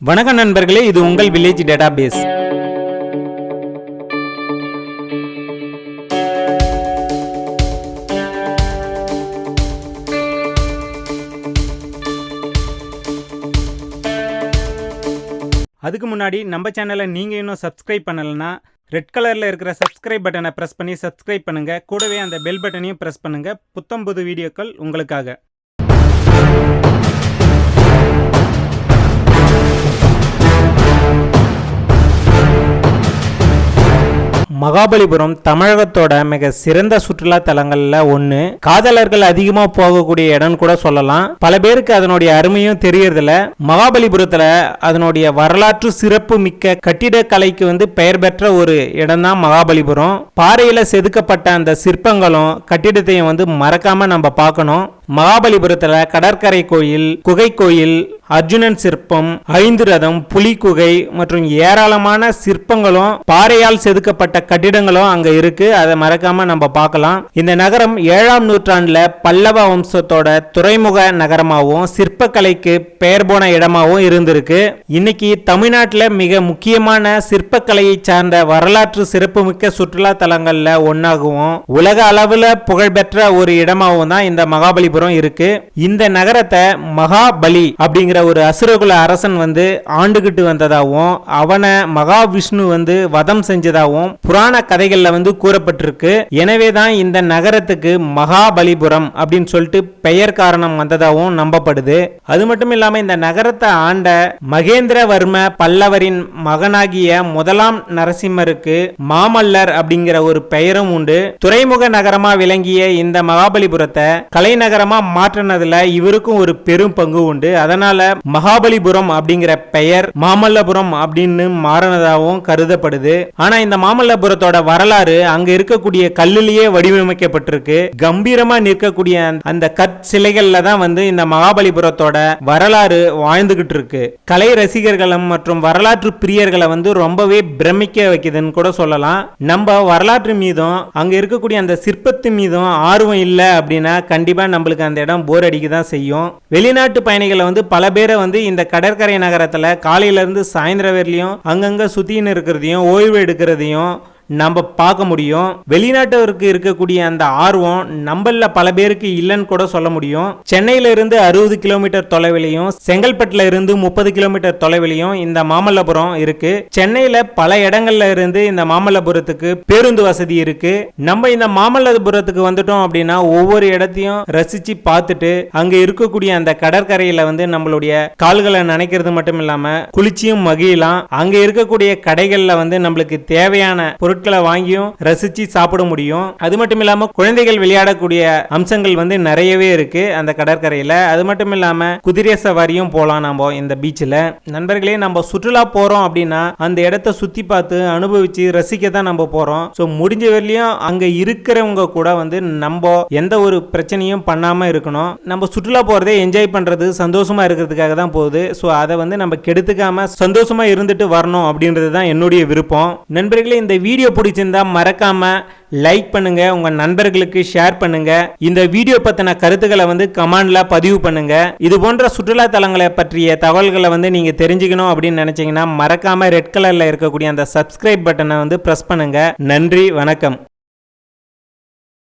வணக்கம் நண்பர்களே இது உங்கள் வில்லேஜ் டேட்டா பேஸ் அதுக்கு முன்னாடி நம்ம சேனலை நீங்கள் இன்னும் சப்ஸ்கிரைப் பண்ணலைன்னா ரெட் கலரில் இருக்கிற சப்ஸ்கிரைப் பட்டனை ப்ரெஸ் பண்ணி சப்ஸ்கிரைப் பண்ணுங்கள் கூடவே அந்த பெல் பட்டனையும் ப்ரெஸ் பண்ணுங்கள் புத்தம் புது வீடியோக்கள் உங்களுக்காக. மகாபலிபுரம் தமிழகத்தோட மிக சிறந்த சுற்றுலா தலங்கள்ல ஒன்று காதலர்கள் அதிகமாக போகக்கூடிய இடம் கூட சொல்லலாம். பல பேருக்கு அதனுடைய அருமையும் தெரியறதில்ல. மகாபலிபுரத்துல அதனுடைய வரலாற்று சிறப்பு மிக்க கட்டிடக்கலைக்கு வந்து பெயர் பெற்ற ஒரு இடம் தான் மகாபலிபுரம். பாறையில செதுக்கப்பட்ட அந்த சிற்பங்களும் கட்டிடத்தையும் வந்து மறக்காம நம்ம பார்க்கணும். மகாபலிபுரத்துல கடற்கரை கோயில் குகை கோயில் அர்ஜுனன் சிற்பம் ஐந்து ரதம் புலி குகை மற்றும் ஏராளமான சிற்பங்களும் பாறையால் செதுக்கப்பட்ட கட்டிடங்களும் அங்க இருக்கு. அதை மறக்காம நம்ம பார்க்கலாம். இந்த நகரம் ஏழாம் நூற்றாண்டுல பல்லவ வம்சத்தோட துறைமுக நகரமாகவும் சிற்பக்கலைக்கு பெயர் போன இடமாகவும் இருந்திருக்கு. இன்னைக்கு தமிழ்நாட்டில் மிக முக்கியமான சிற்பக்கலையை சார்ந்த வரலாற்று சிறப்புமிக்க சுற்றுலா தலங்கள்ல ஒன்னாகவும் உலக அளவில் புகழ்பெற்ற ஒரு இடமாகவும் தான் இந்த மகாபலிபுரம் இருக்கு. இந்த நகரத்தை மகாபலி அப்படிங்கிற ஒரு அசுரகுல அரசன் வந்து ஆண்டுகிட்டு வந்ததாகவும் அவனை மகாவிஷ்ணு வந்து வதம் செஞ்சதாகவும் புராண கதைகள்ல வந்து கூறப்பட்டிருக்கு. எனவே தான் இந்த நகரத்துக்கு மகாபலிபுரம் அப்படின்னு சொல்லிட்டு பெயர் காரணம் வந்ததாகவும் நம்பப்படுது. அது மட்டும் இல்லாம இந்த நகரத்தை ஆண்ட மகேந்திரவர்ம பல்லவரின் மகனாகிய முதலாம் நரசிம்மருக்கு மாமல்லர் அப்படிங்கிற ஒரு பெயரும் உண்டு. துறைமுக நகரமா விளங்கிய இந்த மகாபலிபுரத்தை கலைநகரமா மாற்றினதுல இவருக்கும் ஒரு பெரும் பங்கு உண்டு. அதனால மகாபலிபுரம் அப்படிங்கிற பெயர் மாமல்லபுரம் அப்படின்னு மாறினதாகவும் கருதப்படுது. ஆனா இந்த மாமல்லபுரத்தோட வரலாறு அங்க இருக்கக்கூடிய கல்லிலேயே வடிவமைக்கப்பட்டிருக்கு. கம்பீரமா நிற்கக்கூடிய அந்த கற்சிலைகள்ல தான் வந்து இந்த மகாபலிபுரத்தோட வரலாறு வாழ்ந்துகிட்டு இருக்கு கலை ரசிகர்களும் மற்றும் வரலாற்று பிரியர்களை வந்து ரொம்பவே பிரமிக்க வைக்குதுன்னு கூட சொல்லலாம். நம்ம வரலாற்று மீதும் அங்க இருக்கக்கூடிய அந்த சிற்பத்து மீதும் ஆர்வம் இல்லை அப்படின்னா கண்டிப்பா நம்மளுக்கு அந்த இடம் போர் அடிக்க தான் செய்யும். வெளிநாட்டு பயணிகளை வந்து பல பேரை வந்து இந்த கடற்கரை நகரத்தில் காலையில இருந்து சாயந்தரம் வரையிலையும் அங்கங்கே சுற்றின்னு இருக்கிறதையும் ஓய்வு எடுக்கிறதையும் நம்ம பார்க்க முடியும். வெளிநாட்டவருக்கு இருக்கக்கூடிய அந்த ஆர்வம் நம்மள பல பேருக்கு இல்லைன்னு கூட சொல்ல முடியும். சென்னையில இருந்து அறுபது கிலோமீட்டர் தொலைவிலையும் செங்கல்பட்டுல இருந்து முப்பது கிலோமீட்டர் தொலைவிலையும் இந்த மாமல்லபுரம் இருக்கு. சென்னையில பல இடங்கள்ல இருந்து இந்த மாமல்லபுரத்துக்கு பேருந்து வசதி இருக்கு. நம்ம இந்த மாமல்லபுரத்துக்கு வந்துட்டோம் அப்படின்னா ஒவ்வொரு இடத்தையும் ரசிச்சு பார்த்துட்டு அங்க இருக்கக்கூடிய அந்த கடற்கரையில வந்து நம்மளுடைய கால்களை நினைக்கிறது மட்டும் இல்லாம குளிச்சியும் மகிழலாம். அங்க இருக்கக்கூடிய கடைகள்ல வந்து நம்மளுக்கு தேவையான பொருட்களை பொருட்களை வாங்கியும் ரசிச்சு சாப்பிட முடியும். அது மட்டும் இல்லாம குழந்தைகள் விளையாடக்கூடிய அம்சங்கள் வந்து நிறையவே இருக்கு அந்த கடற்கரையில. அது மட்டும் இல்லாம குதிரை சவாரியும் போலாம் நம்ம இந்த பீச்சில் நண்பர்களே நம்ம சுற்றுலா போறோம் அப்படின்னா அந்த இடத்த சுத்தி பார்த்து அனுபவிச்சு ரசிக்க தான் நம்ம போறோம். ஸோ முடிஞ்ச வரையிலையும் அங்க இருக்கிறவங்க கூட வந்து நம்ம எந்த ஒரு பிரச்சனையும் பண்ணாம இருக்கணும். நம்ம சுற்றுலா போறதே என்ஜாய் பண்றது சந்தோஷமா இருக்கிறதுக்காக தான் போகுது. ஸோ அதை வந்து நம்ம கெடுத்துக்காம சந்தோஷமா இருந்துட்டு வரணும் அப்படின்றது தான் என்னுடைய விருப்பம். நண்பர்களே இந்த வீடியோ பிடிச்சிருந்தா மறக்காம லைக் பண்ணுங்க உங்க நண்பர்களுக்கு ஷேர் பண்ணுங்க. இந்த வீடியோ பத்தின கருத்துக்களை வந்து கமெண்ட்ல பதிவு பண்ணுங்க. இது போன்ற சுற்றுலா தலங்களை பற்றிய தகவல்களை வந்து நீங்க தெரிஞ்சுக்கணும் அப்படின்னு நினைச்சீங்கன்னா மறக்காம ரெட் கலர்ல இருக்கக்கூடிய அந்த சப்ஸ்கிரைப் பட்டனை வந்து பிரஸ் பண்ணுங்க. நன்றி வணக்கம்.